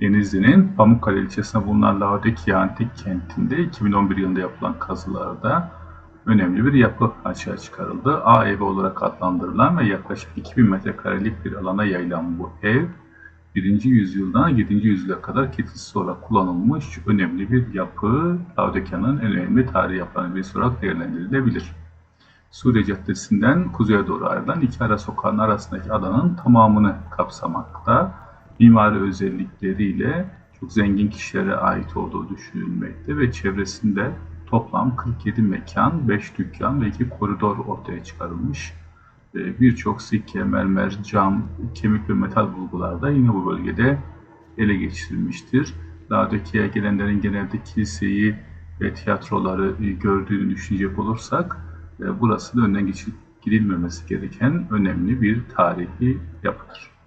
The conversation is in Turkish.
Denizli'nin Pamukkale ilçesinde bulunan Laodikya Antik Kenti'nde 2011 yılında yapılan kazılarda önemli bir yapı açığa çıkarıldı. A evi olarak adlandırılan ve yaklaşık 2000 metrekarelik bir alana yayılan bu ev 1. yüzyıldan 7. yüzyıla kadar kesintisiz olarak kullanılmış önemli bir yapı. Laodikya'nın en önemli tarihi yapılarından birisi olarak değerlendirilebilir. Suriye Caddesi'nden kuzeye doğru ayrılan iki ara sokağın arasındaki alanın tamamını kapsamakta. Mimari özellikleriyle çok zengin kişilere ait olduğu düşünülmekte ve çevresinde toplam 47 mekan, 5 dükkan ve 2 koridor ortaya çıkarılmış. Ee, Birçok sikke, mermer, cam, kemik ve metal bulgular da yine bu bölgede ele geçirilmiştir. Laodikya'ya gelenlerin genelde kiliseyi ve tiyatroları e, gördüğünü düşünecek olursak e, burası da önden geçip gidilmemesi gereken önemli bir tarihi yapıdır.